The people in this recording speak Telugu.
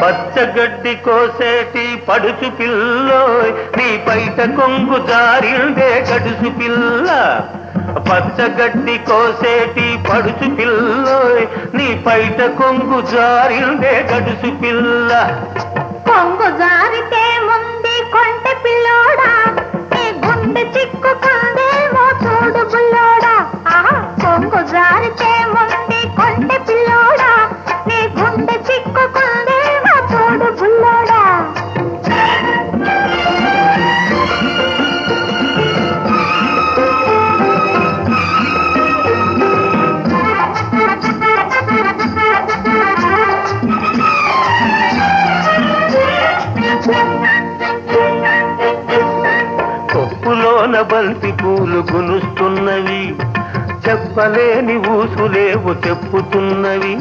పచ్చగడ్డి కోసేటి పడుచు పిల్లోయ్ నీ బయట కొంగు జారిందే గడుసు పిల్ల. పచ్చగడ్డి కోసేటి పడుచు పిల్లోయ్ నీ బయట కొంగు జారిందే గడుసు పిల్ల. కొంగు జారితే ముందు కొంటె పిల్లోడా నీ గుండె చిక్కుకుందేమో చూడు బుల్లోడా తొప్పులోన బంతి పూలు గునుస్తున్నవి. చెప్పలేని ఊసులేవు చెప్పుతున్నవి.